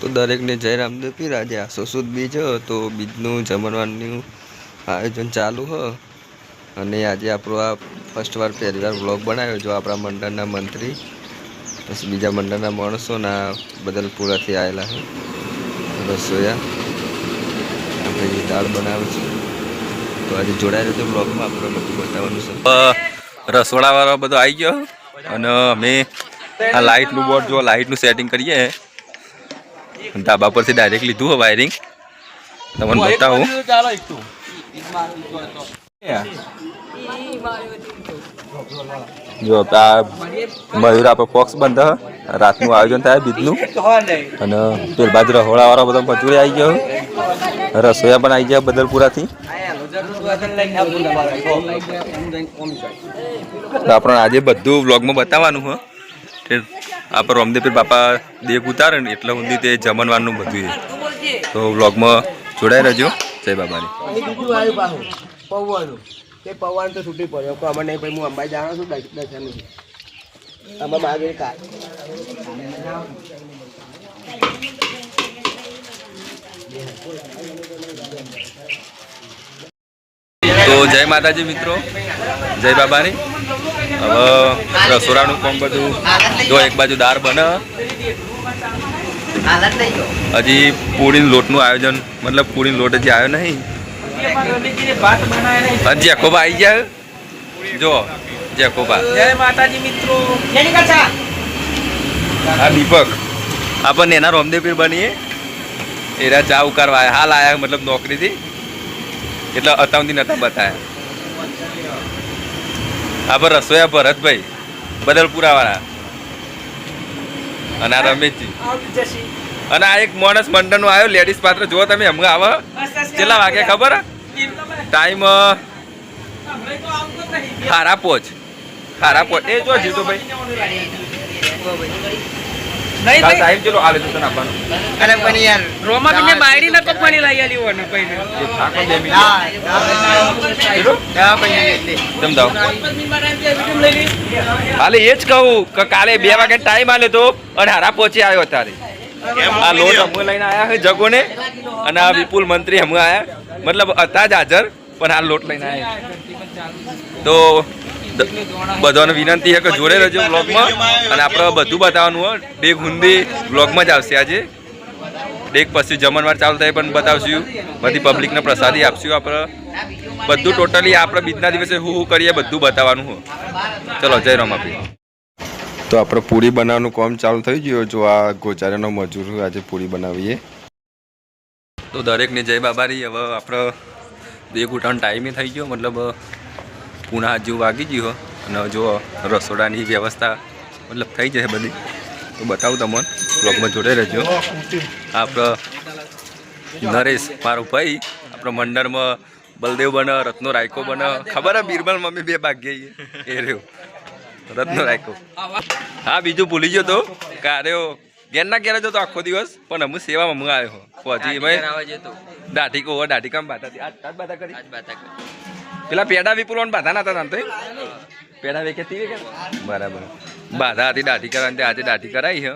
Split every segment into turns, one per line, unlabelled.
તો દરેકને જય રામદેવ પીર આજે આસો સુદ બીજ તો બીજનું જમણવારનું આયોજન ચાલુ હ. અને આજે આપણો આ ફર્સ્ટ વાર, પહેલી વાર વ્લોગ બનાવ્યો, જો આપણા મંડળના મંત્રી, પછી બીજા મંડળના માણસોના બદલપુરાથી આવેલા છે. રસોયા આપણે દાળ બનાવે છે, તો આજે જોડાયેલું રહેજો બ્લોગમાં આપણે બધું બતાવવાનું છે. રસોડાવાળો બધો આવી ગયો. અને અમે આ લાઇટનું બોર્ડ, જો લાઇટનું સેટિંગ કરીએ. ધાબા પરથી ડાયરેક્ટ લીધું હોય વાયરિંગ તમને બતાવું. જો આ મયુર આપણે પોક્સ બંધ રાતનું આયોજન થાય બીજનું. અને પેલ બાજુ રહોળાવાળા બધા મજૂરી આવી ગયો. રસોયા પણ આવી ગયા બદલપુરાથી. તો આપણે આજે બધું વ્લોગમાં બતાવવાનું હ. તે આપણે રોમદેપીર બાપા દેખ ઉતારે ને એટલે સુધી તે જમણવારનું બધું. તો વ્લોગમાં જોડાઈ રહેજો. જય બાબાની.
બીજું આવ્યું પાછું. પૌવાનું. તે પૌવાનું તો છૂટી પડ્યો. કે અમે નહીં ભાઈ હું અંબાઈ જાણું છું દર્શન દર્શન અમે માગે કા
તો જય માતાજી મિત્રો. જય બાબાની. હવે રસોડાનું કોમ બધું. જો એક બાજુ દાળ બને. હજી પૂરી લોટનું આયોજન મતલબ પૂરી લોટ હજી આવ્યો નહીં. હજી જેકોબા આવી ગયા જો જેકોબા.
જય માતાજી મિત્રો.
આ દીપક. આપણને એના રોમદેવપીર બનીએ. એરા ચા ઉકારવા હાલ આયા મતલબ નોકરીથી. એટલે અતાવથી નતા બતાયા. આપણે રસોયા ભરતભાઈ બદલપુરાવાળા અને આ રમેશજી. અને આ એક માણસ મંડળનો આવ્યો લેડીઝ પાત્ર. જુઓ તમે, હમણાં આવો. કેટલા વાગે ખબર? ટાઈમ હારા પોચ. હારા પોચ. એ જો જીતો ભાઈ. સાહેબ ચલો આલે તો તને આપવાનો.
અરે પણ યાર
રોમા બીને બાયડી નતો પાણી લઈ આલી હોને પઈને
થાકો બે મિનિટ. કીધું? કેમ દાવ હાલે એ જ કહું કે કાલે બે વાગે ટાઈમ આલે તો અને હારા પહોંચી આવ્યો તારે આ લોટ હમણાં લઈને આયા છે જગોને અને આ વિપુલ મંત્રી હમણાં આયા. મતલબ હતા જ હાજર પણ આ લોટ લઈને આયા તો બધાને વિનંતી છે કે જોડે રહેજો બ્લોગમાં અને આપણે બધું બતાવવાનું હોય. ડેક હુંદી બ્લોગમાં જ આવશે આજે. ડેક પછી જમણવાર ચાલુ થાય પણ બતાવશું. બધી પબ્લિકને પ્રસાદી આપશું આપણે. બધું ટોટલી આપણે બીજના દિવસે હું હું કરીએ બધું બતાવવાનું હોય. ચલો જય રમાપી તો આપણે પૂરી બનાવવાનું કામ ચાલુ થઈ ગયું. જો આ ગોચારાનો મજૂર આજે પૂરી બનાવીએ. તો દરેકને જય બાબારી. હવે આપણે બે ઘૂંટણ ટાઈમે થઈ ગયો. મતલબ પૂણા જેવું વાગી ગયું અને જો રસોડાની વ્યવસ્થા મતલબ થઈ જશે બધી. તો બતાવું તમને બ્લોગમાં જોડે રહેજો. આપણો નરેશ મારો ભાઈ આપણો મંડળમાં બલદેવ બને રત્નો રાયકો બને. ખબર હે બિરબલ મમ્મી બે ભાગ્ય એ રહ્યો. રત્નો રાયકો. હા બીજું ભૂલી ગયો તો. કાર્યો ઘેરના ઘેર જતો આખો દિવસ પણ અમે સેવામાં હું. આવ્યો પહોંચી દાઢી કહો દાઢી કામ બાતા આજ બાતા કરી. પેલા પેડા વિપુલોન બાધા ના હતા તો પેડા વેકે તી વેકે બરાબર. બાધા હતી, દાઢી કરવાની તે આજે દાઢી કરાવી છે.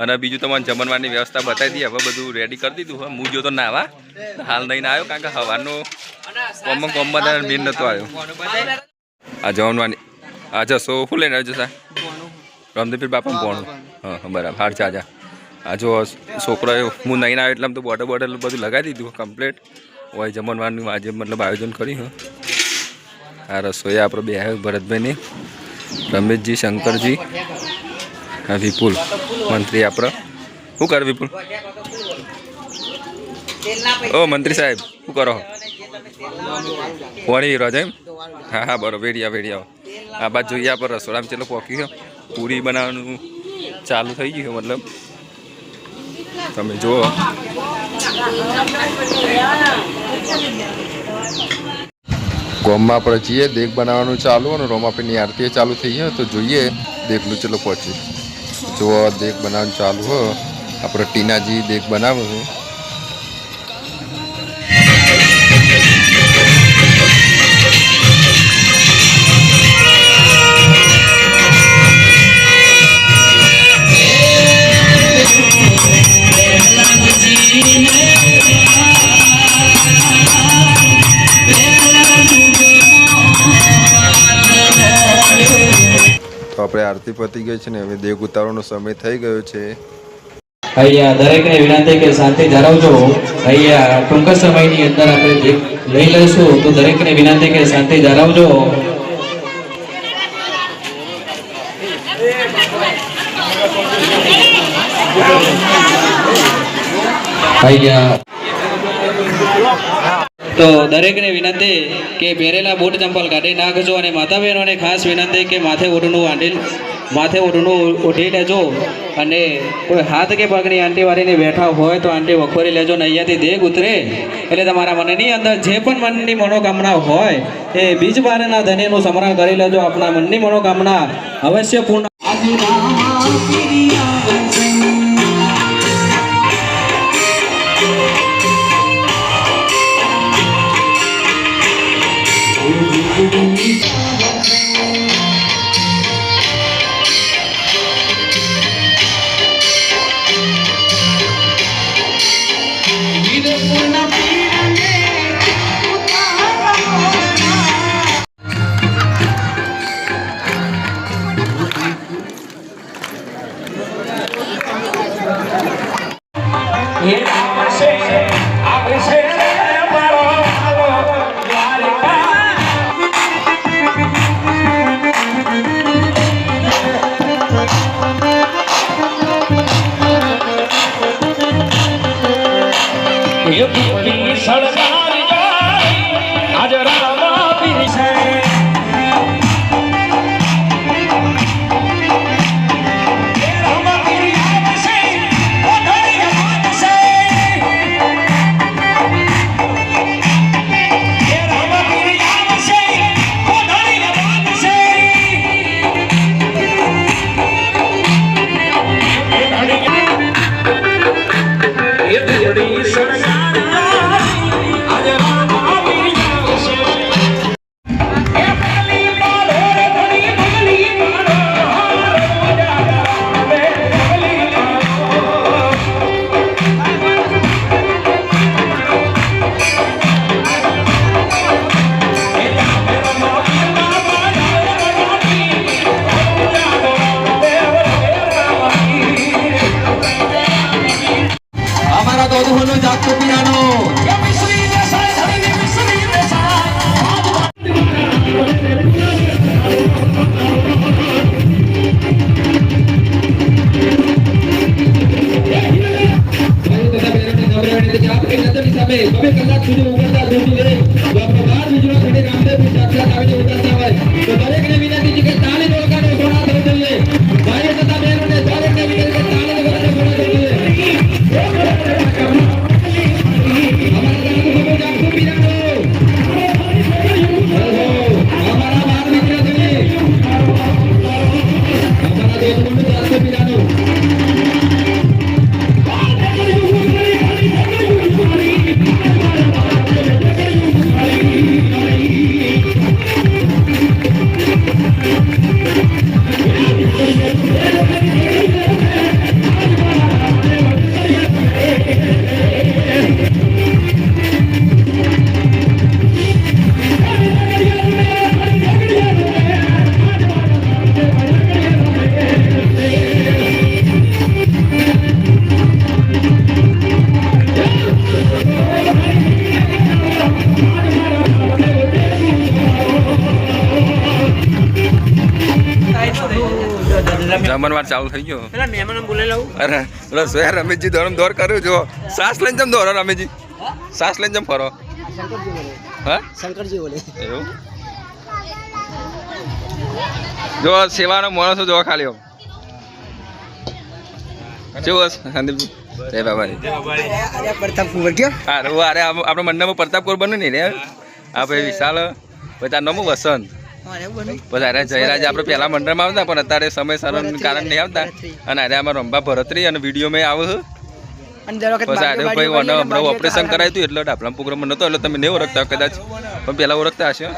અને બીજું તમને જમણવાની વ્યવસ્થા બતાવી દી હવે બધું રેડી કરી દીધું હવે તો ના નાવા. હાલ નહીં આવ્યો કારણ કે હવાનો કોમમાં તારે મેન નતો આવ્યો. આ જમણવાની આ જશો શું લઈને આવજો સાહેબ? રામદેવપીર બાપા પોણું. હા હા, બરાબર. હાર ચાજા આ જો છોકરો હું નહીં આવ્યો એટલે આમ તો બોર્ડર બોટલ બધું લગાવી દીધું કમ્પ્લીટ હોય જમણવાનું આજે મતલબ આયોજન કર્યું આ રસોઈ આપણો બે ભરતભાઈની. રમેશજી, શંકરજી. વિપુલ મંત્રી આપણો. શું કરો વિપુલ? ઓ, મંત્રી સાહેબ, શું કરો? વણી રહ્યો એમ? હા હા, બરો, વેડિયા વેડિયા. આ બાદ જોઈએ આપણે રસોડામાં ચેલો પોકી ગયો. પૂરી બનાવવાનું ચાલુ થઈ ગયું મતલબ. તમે જુઓ. ગોમમાં આપણે જઈએ દેખ બનાવવાનું ચાલુ અને રોમાપીની આરતી ચાલુ થઈ ગઈ તો જોઈએ દેખલું ચલો પહોંચી. જો દેખ બનાવવાનું ચાલુ હોય આપણે ટીનાજી દેખ બનાવે છે.
આરતી પતી ગઈ છે ને હવે દેગ ઉતારવાનો સમય થઈ ગયો છે.
અહીંયા દરેકને વિનંતી કે શાંતિ જાળવજો. અહીંયા ટૂંક સમયની અંદર આપણે દેગ લઈ લઈશું, તો દરેકને વિનંતી કે શાંતિ જાળવજો. અહીંયા તો દરેકને વિનંતી કે પહેરેલા બૂટ ચંપલ કાઢી નાખજો અને માતા બહેનોને ખાસ વિનંતી કે માથે ઓઢનું આંટી માથે ઓઢનું ઓઢી લેજો. અને કોઈ હાથ કે પગની આંટી વાળીને બેઠા હોય તો આંટી વખોરી લેજો ને અહીંયાથી દેગ ઉતરે. એટલે તમારા મનની અંદર જે પણ મનની મનોકામના હોય એ બીજ બારના ધનીનું સ્મરણ કરી લેજો. આપણા મનની મનોકામના અવશ્ય પૂર્ણ you.
જમણવાર ચાલુ થઈ ગયો.
પેલા મહેમાનો બોલાવી લઉં
અરે પેલો સોયા રમેશજી દોડમ દોર કર્યો જો સાસ લઈને જમ દોડો રમેશજી. સાસ લઈને જમ ફરો. હા?
શંકરજી બોલે.
એવું? જો સેવાનો માણસો જો ખાલી જો સંદીપજી. જય બાબાજી.
પ્રતાપ કુંવર કયો
અરે આમ- મંડળમાં પ્રતાપ કોર બન્યું ને રે. આ ભાઈ વિશાલ પછી તાર નમું વસંત. અરે જયરાજ આપણે પહેલા મંડળમાં આવતા પણ અત્યારે સમય સારો કારણ નહીં આવતા. અને અરે આમાં રંભા ભરતરી અને વીડિયો મેં આવું ઓપરેશન કરાયું હતું એટલે ડાપલામ પ્રોગ્રામ નતો એટલે તમે નહીં ઓળખતા કદાચ. પણ પેલા ઓળખતા હશો.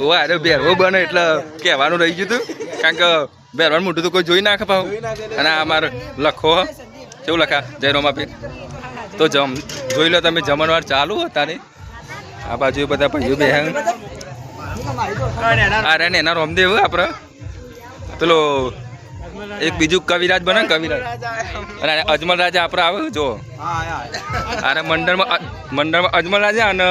ઓ અરે બેરવો બને એટલે કહેવાનું રહી ગયું હતું. કારણ કે બેરવાનું મોટું તો કોઈ જોઈ નાખે ભાવ અને આ અમારે લખો કેવું લખા? જયરોમાં રોમાપીર તો જમ જોઈ લો તમે જમણવાર ચાલુ હતા ને આ બાજુ બધા ભાઈઓ બે અરે ને એના રોમદેવ આપણે પેલો એક બીજું કવિરાજ બને કવિરાજ. અને અજમલ રાજા આપણે આવે જો. અને મંડળમાં મંડળમાં અજમલ રાજા અને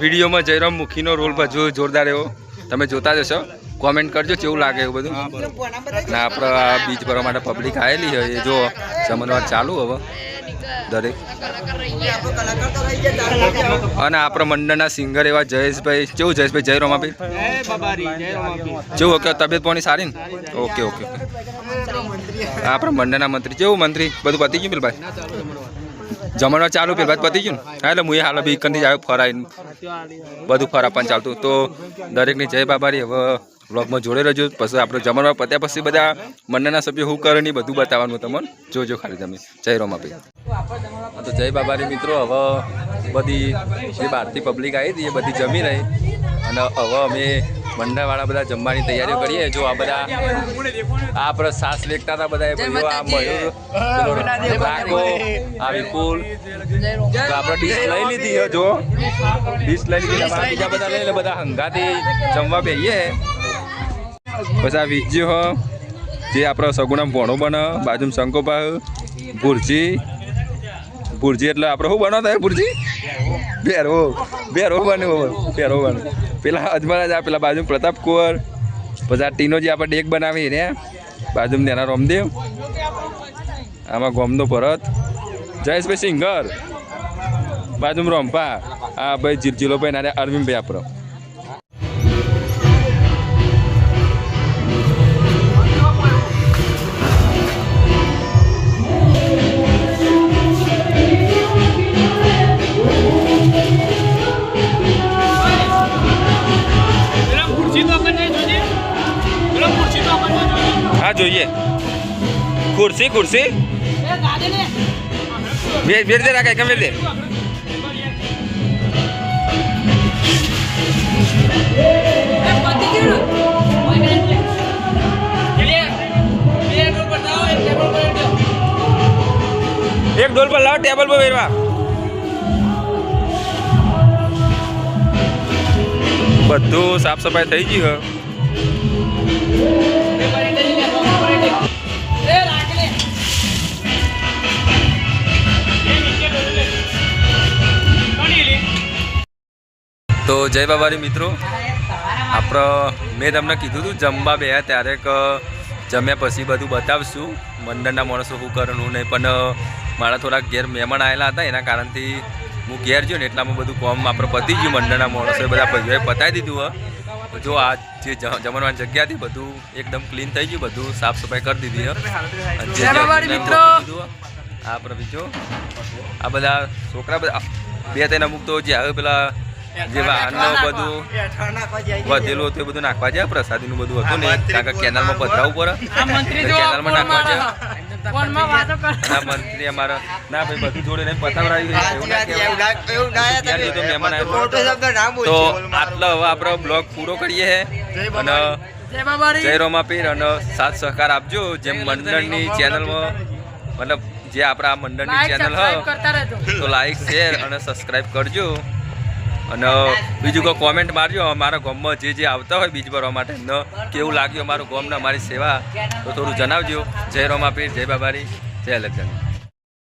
વિડીયોમાં જયરામ મુખીનો રોલ ભજવો જોરદાર એવો. તમે જોતા જશો કોમેન્ટ કરજો કેવું લાગે એવું બધું. ને આપણે આ બીચ ભરવા માટે પબ્લિક આવેલી હોય એ જો જમણવાર ચાલુ હવે. દરેક. અને આપણા મંડળના સિંગર એવા જયેશભાઈ, કેવું જયેશભાઈ? જય રોમાભાઈ કેવું? ઓકે, તબિયત પાણી સારી ને? ઓકે ઓકે આપણા મંડળના મંત્રી. કેવું મંત્રી? બધું પતી ગયું પેલભાઈ જમણવાર ચાલુ પેલભાઈ પતી ગયું ને? હા, એટલે હું હાલ બીકનથી જ આવ્યો ફરાય બધું ફરા પણ ચાલતું. તો દરેકની જય બાબારી. હવે બ્લોગમાં જોડે રહેજો. પછી આપણે જમણવાર પત્યા પછી બધા મંડળના સભ્યો શું કરે નહીં બધું બતાવવાનું તમને. જોજો ખાલી તમે. જય રોમાભાઈ તો જય બાબાની મિત્રો હવે બધી જે બહારથી પબ્લિક આવી હતી એ બધી જમી રહી. અને હવે અમે મંડાવાળા બધા જમવાની તૈયારીઓ કરીએ. જો આ બધા આ આપણે સાસ લેખતા હતા બધા એ આ મયુર રાકો આ વિપુલ. તો આપણે ડીશ લઈ લીધી જો. ડીશ લઈ લીધી અમારા બીજા બધા લઈને બધા હંગાથી જમવા બેહીએ. પછી આ વીજ્યો હ જે આપણો સગુણા ભોણો બને બાજુમાં શંકોપા ભુરજી ભુરજી એટલે આપણે શું બનાવતા હોય ભુરજી? ભેરવો. ભેરવો બન્યો ભેરવો બન્યો પેલા અજમરાજ જ પેલા બાજુ પ્રતાપ કુંવર, પછી આ ટીનો જે આપણે ડેક બનાવી ને, બાજુમાં નેના રોમદેવ, આમાં ગોમનો ભરત, જયેશભાઈ સિંગર બાજુમાં રોમપા, આ ભાઈ જીરજીલોભાઈ નારે અરવિંદભાઈ આપણો જોઈએ. ખુરશી ખુરશી. બેર દે રાખે બેર દે. એક ડોલ પર લાવ, ટેબલ પર બેરવા બધું સાફ સફાઈ થઈ ગઈ હ. તો જય બાબારી મિત્રો. આપણે મેં તમને કીધું હતું જમવા બે ત્યારે કે જમ્યા પછી બધું બતાવશું. મંડળના માણસો શું કરવાનું નહીં પણ મારા થોડાક ઘેર મહેમાન આવેલા હતા એના કારણથી હું ઘેર ગયો ને એટલામાં બધું કોમ આપણે પતી ગયું મંડળના માણસોએ બધા ભાઈઓએ પતાવી દીધું હે. જો આ જે જ- જમણવાની જગ્યા હતી બધું એકદમ ક્લીન થઈ ગયું બધું સાફ સફાઈ કરી દીધી જે- જે આ આપણે બીજો આ બધા છોકરા બધા બે ત્રણ અમુક તો જે આવે પેલા જે વાહનનો બધું વધેલું હતું એ બધું નાખવા જાય પ્રસાદીનું બધું હતું ને? કારણ કે કેનાલમાં પધરાવું પડે.
આ મંત્રી
એટલે
જો
કેનાલમાં નાખવા જાય. મંત્રી અમારા ના ભાઈ બધું જોડે નહીં પતાવડાવી એવું ના તો મહેમાન આવ્યો. તો આટલો હવે આપણો બ્લોગ પૂરો કરીએ છે અને
જય
જય અને સાથ સહકાર આપજો. જેમ મંડળની ચેનલમાં મતલબ જે આપણા આ મંડળની ચેનલ
સબસ્ક્રાઇબ
હ
કરતા રહેજો.
તો લાઈક શેર અને સબસ્ક્રાઇબ કરજો. અને બીજું કોઈ કોમેન્ટ મારજો. અમારા ગામમાં જે જે આવતા હોય બીજ ભરવા માટે, ન કેવું લાગ્યું અમારું ગામને અમારી સેવા, તો થોડું જણાવજો. જય રોમાપીર, જય બાબારી, જય અલગજાની